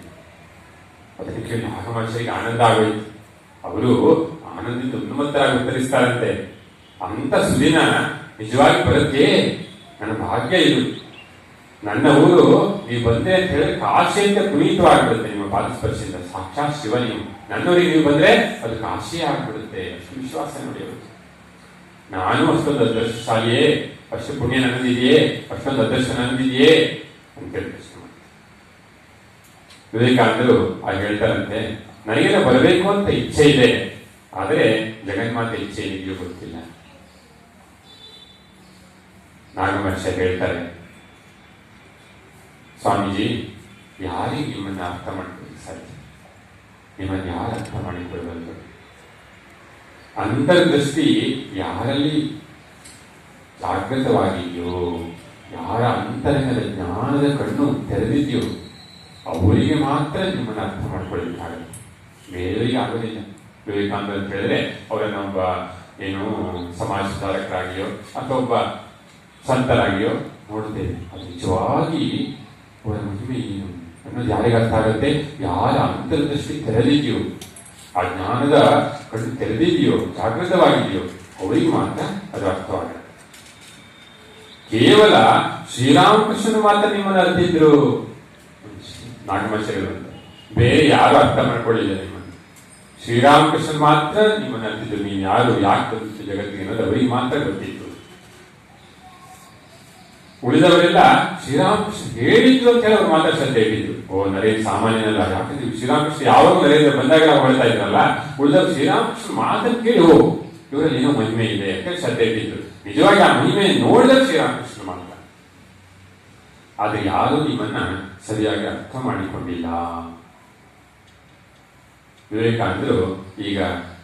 ಅದಕ್ಕೆ ಕೇಳಿ ಆನಂದ ಆಗೋಯ್ತು. ಅವರು ಆನಂದಿತ ಉನ್ಮತ್ತರಾಗಿ ಉತ್ತರಿಸ್ತಾರಂತೆ. ಅಂತ ಸುದಿನ ನಿಜವಾಗಿ ಬರುತ್ತೆ ನನ್ನ ಭಾಗ್ಯ ಇದು. ನನ್ನ ಊರು ನೀವು ಬಂದೆ ಅಂತ ಹೇಳಿ ಅಂತ ಪುನೀತವಾಗಿಬಿಡುತ್ತೆ ನಿಮ್ಮ ಪಾದಸ್ಪರ್ಶದಿಂದ ಸಾಕ್ಷಾತ್ ಶಿವ ನೀವು ನನ್ನೂರಿಗೆ ನೀವು ಬಂದ್ರೆ ಅದು ಕಾಶಿಯೇ ಆಗ್ಬಿಡುತ್ತೆ. ಅಷ್ಟು ವಿಶ್ವಾಸ ನೋಡಿ ನಾನು ಅಷ್ಟೊಂದು ಅದೃಷ್ಟಶಾಲಿಯೇ, ಅಷ್ಟು ಪುಣ್ಯ ನನ್ನದಿದೆಯೇ, ಅಷ್ಟೊಂದು ಅದೃಷ್ಟ ನನ್ನದಿದೆಯೇ ಅಂತ ಹೇಳಿ. ವಿವೇಕಾನಂದರು ಆಗ ಹೇಳ್ತಾರಂತೆ, ನನಗೆಲ್ಲ ಬರಬೇಕು ಅಂತ ಇಚ್ಛೆ ಇದೆ, ಆದರೆ ಜಗನ್ಮಾತೆ ಇಚ್ಛೆ ಇದೆಯೋ ಗೊತ್ತಿಲ್ಲ. ನಾಗಮಹರ್ಷ ಹೇಳ್ತಾರೆ ಸ್ವಾಮೀಜಿ, ಯಾರಿಗೆ ನಿಮ್ಮನ್ನು ಅರ್ಥ ಮಾಡ್ಕೊಳ್ಳಿ ಸಾಧ್ಯ ನಿಮ್ಮನ್ನು ಯಾರು ಅರ್ಥ ಮಾಡಿಕೊಳ್ಳಬಲ್ಲರು ಅಂತರ್ದೃಷ್ಟಿ ಯಾರಲ್ಲಿ ಜಾಗೃತವಾಗಿದೆಯೋ, ಯಾರ ಅಂತರಂಗದ ಜ್ಞಾನದ ಕಣ್ಣು ತೆರೆದಿದೆಯೋ, ಅವರಿಗೆ ಮಾತ್ರ ನಿಮ್ಮನ್ನು ಅರ್ಥ ಮಾಡಿಕೊಳ್ಳಿದ್ದಾರೆ ಬೇರೆಯವರಿಗೆ ಆಗೋದಿಲ್ಲ. ವಿವೇಕಾನಂದ ಅಂತ ಹೇಳಿದ್ರೆ ಅವರನ್ನ ಒಬ್ಬ ಏನು ಸಮಾಜ ಸುಧಾರಕರಾಗಿಯೋ ಅಥವಾ ಒಬ್ಬ ಸಂತರಾಗಿಯೋ ನೋಡ್ತೇವೆ ಅದು ನಿಜವಾಗಿ ಮಹಿಮೆ ಏನು ಅನ್ನೋದು ಯಾರಿಗೆ ಅರ್ಥ ಆಗುತ್ತೆ ಯಾರ ಅಂತರ್ದೃಷ್ಟಿ ತೆರೆದಿದೆಯೋ ಆ ಜ್ಞಾನದ ಕಣ್ಣು ತೆರೆದಿದೆಯೋ ಜಾಗೃತವಾಗಿದೆಯೋ ಅವರಿಗೆ ಮಾತ್ರ ಅದು ಅರ್ಥವಾಗುತ್ತೆ ಕೇವಲ ಶ್ರೀರಾಮಕೃಷ್ಣನು ಮಾತ್ರ ನಿಮ್ಮನ್ನು ಅರ್ತಿದ್ರು ನಾಗಮಶಗಳು ಅಂತ ಬೇರೆ ಯಾರು ಅರ್ಥ ಮಾಡ್ಕೊಳ್ಳಿಲ್ಲ ನಿಮ್ಮನ್ನು ಶ್ರೀರಾಮಕೃಷ್ಣ ಮಾತ್ರ ನಿಮ್ಮನ್ನು ಅರ್ಥಿದ್ರು ನೀನು ಯಾರು ಯಾಕೆ ಬಂದಿತ್ತು ಜಗತ್ತಿಗೆ ಅನ್ನೋದು ಅವರಿಗೆ ಮಾತ್ರ ಗೊತ್ತಿತ್ತು. ಉಳಿದವರೆಲ್ಲ ಶ್ರೀರಾಮಕೃಷ್ಣ ಹೇಳಿದ್ರು ಅಂತ ಹೇಳಿ ಅವ್ರು ಶ್ರದ್ಧೆ ಇಟ್ಟಿದ್ರು ಓ ನರೇಂದ್ರ ಸಾಮಾನ್ಯನಲ್ಲ, ಯಾಕಂದ್ರೆ ಶ್ರೀರಾಮಕೃಷ್ಣ ಯಾವಾಗ ನರೇಂದ್ರ ಬಂದಾಗ ಹೊಳ್ತಾ ಇದ್ರಲ್ಲ, ಉಳಿದವರು ಶ್ರೀರಾಮಕೃಷ್ಣ ಮಾತನ್ನು ಕೇಳಿ ಓ ಇವರಲ್ಲಿ ಏನೋ ಮಹಿಮೆ ಇದೆ ಹೇಳಿ ಶ್ರದ್ಧೆ ಇಟ್ಟಿದ್ರು. ನಿಜವಾಗಿ ಆ ಮಹಿಮೆ ನೋಡಿದ್ರೆ ಶ್ರೀರಾಮಕೃಷ್ಣ ಮಾತ್ರ. ಆದ್ರೆ ಯಾರು ನಿಮ್ಮನ್ನ ಸರಿಯಾಗಿ ಅರ್ಥ ಮಾಡಿಕೊಂಡಿಲ್ಲ. ವಿವೇಕಾನಂದರು ಈಗ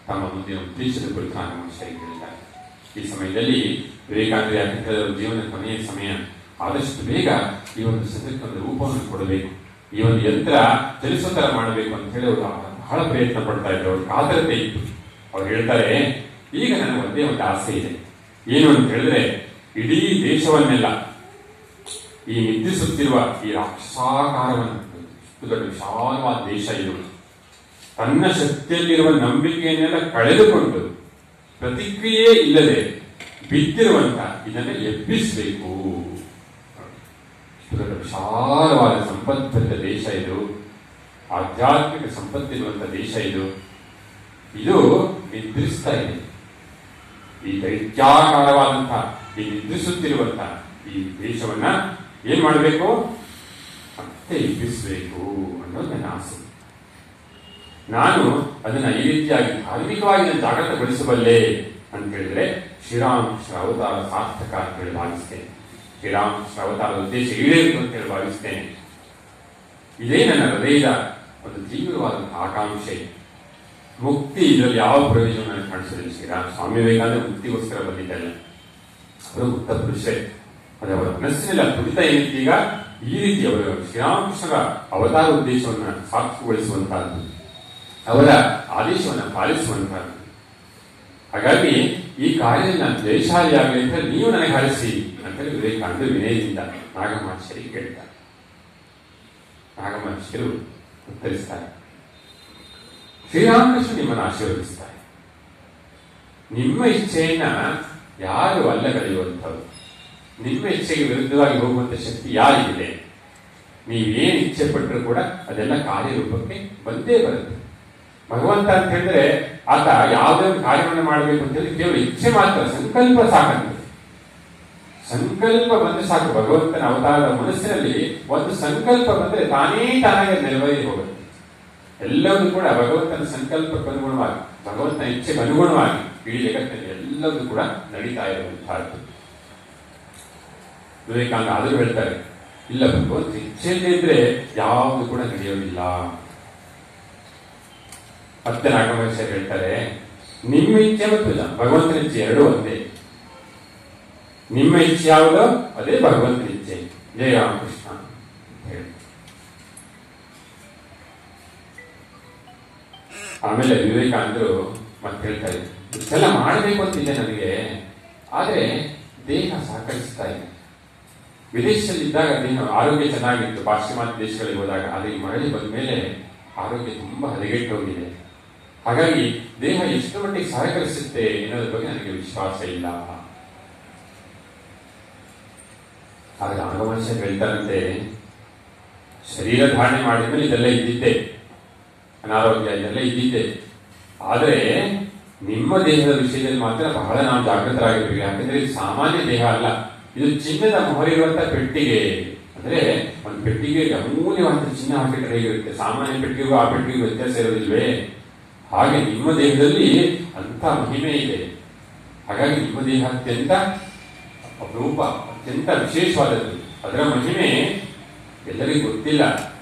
ತಮ್ಮ ಮುಂದಿನ ಉದ್ದೇಶದ ಕುರಿತು ನಾನು ಈ ಸಮಯದಲ್ಲಿ ವಿವೇಕಾನಂದರು ಯಾಕಂದ್ರೆ ಜೀವನ ಕೊನೆಯ ಸಮಯ. ಆದಷ್ಟು ಬೇಗ ಈ ಒಂದು ಸತ್ಯಕ್ಕೆ ಒಂದು ರೂಪವನ್ನು ಕೊಡಬೇಕು. ಈ ಒಂದು ಯಂತ್ರ ಚಲಿಸೋ ತರ ಮಾಡಬೇಕು ಅಂತ ಹೇಳಿ ಅವರು ಬಹಳ ಪ್ರಯತ್ನ ಪಡ್ತಾ ಇದ್ರು. ಅವ್ರ ಕಾತರತೆ ಇತ್ತು. ಅವ್ರು ಹೇಳ್ತಾರೆ, ಈಗ ನನಗೆ ಒಂದೇ ಒಂದು ಆಸೆ ಇದೆ. ಏನು ಅಂತ ಹೇಳಿದ್ರೆ, ಇಡೀ ದೇಶವನ್ನೆಲ್ಲ ಈ ನಿದ್ರಿಸುತ್ತಿರುವ ಈ ರಾಕ್ಷಸಾಕಾರವನ್ನು ಇಷ್ಟು ದೊಡ್ಡ ವಿಶಾಲವಾದ ದೇಶ ಇದು. ತನ್ನ ಶಕ್ತಿಯಲ್ಲಿರುವ ನಂಬಿಕೆಯನ್ನೆಲ್ಲ ಕಳೆದುಕೊಂಡು ಪ್ರತಿಕ್ರಿಯೆ ಇಲ್ಲದೆ ಬಿದ್ದಿರುವಂತ ಇದನ್ನ ಎಬ್ಬಿಸಬೇಕು. ವಿಶಾಲವಾದ ಸಂಪದ್ಭರಿತ ದೇಶ ಇದು. ಆಧ್ಯಾತ್ಮಿಕ ಸಂಪತ್ತಿರುವಂತ ದೇಶ ಇದು. ಇದು ನಿದ್ರಿಸ್ತಾ ಇದೆ. ಈ ದೈತ್ಯಾಕಾರವಾದಂತಹ, ಈ ನಿದ್ರಿಸುತ್ತಿರುವಂತಹ ಈ ದೇಶವನ್ನ ಏನ್ ಮಾಡಬೇಕು? ಮತ್ತೆ ಎಬ್ಬಿಸಬೇಕು ಅನ್ನೋದು ನನ್ನ ಆಸೆ. ನಾನು ಅದನ್ನ ಈ ರೀತಿಯಾಗಿ ಧಾರ್ಮಿಕವಾಗಿ ಜಾಗೃತಗೊಳಿಸಬಲ್ಲೆ ಅಂತ ಹೇಳಿದ್ರೆ ಶ್ರೀರಾಮಕೃಷ್ಣ ಅವತಾರ ಸಾರ್ಥಕ ಅಂತ ಹೇಳಿ ಭಾವಿಸ್ತೇನೆ. ಶ್ರೀರಾಮಕೃಷ್ಣ ಅವತಾರದ ಉದ್ದೇಶ ಈಡೇರಿತು ಅಂತ ಹೇಳಿ ಭಾವಿಸ್ತೇನೆ. ಇದೇ ನನ್ನ ಹೃದಯದ ಒಂದು ತೀವ್ರವಾದಂತಹ ಆಕಾಂಕ್ಷೆ. ಮುಕ್ತಿ ಇದರಲ್ಲಿ ಯಾವ ಪ್ರಯೋಜನ ನನಗೆ ಕಾಣಿಸೋದಿಲ್ಲ ಶ್ರೀರಾಮ. ಸ್ವಾಮಿ ವಿವೇಕಾನಂದ ಮುಕ್ತಿಗೋಸ್ಕರ ಬಂದಿದ್ದಲ್ಲ ಅದು ಮುಕ್ತ ಪುರುಷರೇ ಅದು ಅವರ ಮನಸ್ಸಿನಲ್ಲಿ ತುಡಿತ ಏನಿತ್ತು ಈಗ? ಈ ರೀತಿ ಅವರ ಶ್ರೀರಾಮಕೃಷ್ಣರ ಅವತಾರ ಉದ್ದೇಶವನ್ನು ಸಾಕ್ಷಿಗೊಳಿಸುವಂತಹದ್ದು. ಅವರ ಆದೇಶವನ್ನು ಪಾಲಿಸುವಂತಹದ್ದು. ಹಾಗಾಗಿ ಈ ಕಾರ್ಯದಲ್ಲಿ ನಾನು ಆಗಲಿ ಅಂತ ನೀವು ನನಗೆ ಹರಿಸಿ ಅಂತ ವಿವೇಕಾನಂದ ವಿನಯದಿಂದ ನಾಗಮಹರ್ಷರಿಗೆ ಕೇಳ್ತಾರೆ. ನಾಗಮಹರ್ಷಿಯರು ಉತ್ತರಿಸ್ತಾರೆ. ಶ್ರೀರಾಮಕೃಷ್ಣ ನಿಮ್ಮನ್ನು ಆಶೀರ್ವದಿಸ್ತಾರೆ. ನಿಮ್ಮ ಇಚ್ಛೆಯನ್ನ ಯಾರು ಅಲ್ಲಗಳೆಯುವಂಥವ್ರು ನಿಮ್ಮ ಇಚ್ಛೆಗೆ ವಿರುದ್ಧವಾಗಿ ಹೋಗುವಂತ ಶಕ್ತಿ ಯಾರಿಗಿದೆ? ನೀವೇನು ಇಚ್ಛೆ ಪಟ್ಟರು ಕೂಡ ಅದೆಲ್ಲ ಕಾರ್ಯರೂಪಕ್ಕೆ ಬಂದೇ ಬರುತ್ತೆ. ಭಗವಂತ ಅಂತ ಹೇಳಿದ್ರೆ ಆತ ಯಾವುದೇ ಕಾರ್ಯವನ್ನು ಮಾಡಬೇಕು ಅಂತ ಹೇಳಿ ಕೇವಲ ಇಚ್ಛೆ ಮಾತ್ರ, ಸಂಕಲ್ಪ ಸಾಕಂತೆ. ಸಂಕಲ್ಪ ಬಂದ್ರೆ ಸಾಕು, ಭಗವಂತನ ಅವತಾರದ ಮನಸ್ಸಿನಲ್ಲಿ ಒಂದು ಸಂಕಲ್ಪ ಬಂದ್ರೆ ತಾನೇ ತಾನಾಗಿ ನೆರವೇರಿ ಹೋಗುತ್ತೆ. ಎಲ್ಲವೂ ಕೂಡ ಭಗವಂತನ ಸಂಕಲ್ಪಕ್ಕೆ ಅನುಗುಣವಾಗಿ, ಭಗವಂತನ ಇಚ್ಛೆಗೆ ಅನುಗುಣವಾಗಿ ಇಡೀ ಜಗತ್ತಿನಲ್ಲಿ ಎಲ್ಲವೂ ಕೂಡ ನಡೀತಾ ಇರುವಂತಹದ್ದು. ವಿವೇಕಾನಂದ ಆದರೂ ಹೇಳ್ತಾರೆ, ಇಲ್ಲ ಭಗವಂತ ಇಚ್ಛೆಯಲ್ಲೇ ಇದ್ರೆ ಯಾವುದು ಕೂಡ ನಡೆಯೋದಿಲ್ಲ. ಮತ್ತೆ ನಾಗಮಹೇಶ್ವರ ಹೇಳ್ತಾರೆ ನಿಮ್ಮ ಇಚ್ಛೆ ಮತ್ತು ಭಗವಂತನ ಇಚ್ಛೆ ಎರಡೂ ಒಂದೇ. ನಿಮ್ಮ ಇಚ್ಛೆ ಯಾವುದೋ? ಅದೇ ಭಗವಂತನ ಇಚ್ಛೆ. ಜಯ ರಾಮಕೃಷ್ಣ ಹೇಳಿ. ಆಮೇಲೆ ವಿವೇಕಾನಂದರು ಮತ್ತೆ ಹೇಳ್ತಾರೆ, ಇಷ್ಟೆಲ್ಲ ಮಾಡಬೇಕು ಅಂತಿದೆ ನನಗೆ, ಆದರೆ ದೇಹ ಸಹಕರಿಸ್ತಾ ಇದೆ ವಿದೇಶದಲ್ಲಿದ್ದಾಗ ದೇಹ ಆರೋಗ್ಯ ಚೆನ್ನಾಗಿತ್ತು. ಪಾಶ್ಚಿಮಾತ್ಯ ದೇಶಗಳಿಗೆ ಹೋದಾಗ, ಆದರೆ ಮರಳಿ ಬಂದ ಮೇಲೆ ಆರೋಗ್ಯ ತುಂಬಾ ಹದಗೆಟ್ಟು ಹೋಗಿದೆ ಹಾಗಾಗಿ ದೇಹ ಎಷ್ಟು ಮಟ್ಟಿಗೆ ಸಹಕರಿಸುತ್ತೆ ಎನ್ನುವುದ್ರ ಬಗ್ಗೆ ನನಗೆ ವಿಶ್ವಾಸ ಇಲ್ಲ. ಆದರೆ ಅಂಗಮನುಷ್ಯ ಹೇಳ್ತಾರಂತೆ ಶರೀರ ಧಾರಣೆ ಮಾಡಿದ್ಮೇಲೆ ಇದೆಲ್ಲ ಇದ್ದಿದ್ದೆ. ಅನಾರೋಗ್ಯ ಇದೆಲ್ಲ ಇದ್ದಿದ್ದೆ. ಆದರೆ ನಿಮ್ಮ ದೇಹದ ವಿಷಯದಲ್ಲಿ ಮಾತ್ರ ಬಹಳ ನಾವು ಜಾಗೃತರಾಗಿರ್ಬೇಕು ಯಾಕಂದ್ರೆ ಇದು ಸಾಮಾನ್ಯ ದೇಹ ಅಲ್ಲ. ಇದು ಚಿನ್ನದ ಮೊಹರಿರುವಂತ ಪೆಟ್ಟಿಗೆ. ಅಂದ್ರೆ ಒಂದು ಪೆಟ್ಟಿಗೆ ಅಮೂಲ್ಯವಾದ ಚಿನ್ನ ಹಾಕಿಟ್ಟರೆ ಹೇಗಿರುತ್ತೆ? ಸಾಮಾನ್ಯ ಪೆಟ್ಟಿಗೆಗೂ ಆ ಪೆಟ್ಟಿಗೆಗೂ ವ್ಯತ್ಯಾಸ ಇರೋದಿಲ್ವೇ ಹಾಗೆ ನಿಮ್ಮ ದೇಹದಲ್ಲಿ ಅಂಥ ಮಹಿಮೆ ಇದೆ. ಹಾಗಾಗಿ ನಿಮ್ಮ ದೇಹ ಅತ್ಯಂತ ಅಪರೂಪ, ಅತ್ಯಂತ ವಿಶೇಷವಾದದ್ದು. ಅದರ ಮಹಿಮೆ ಎಲ್ಲರಿಗೂ ಗೊತ್ತಿಲ್ಲ.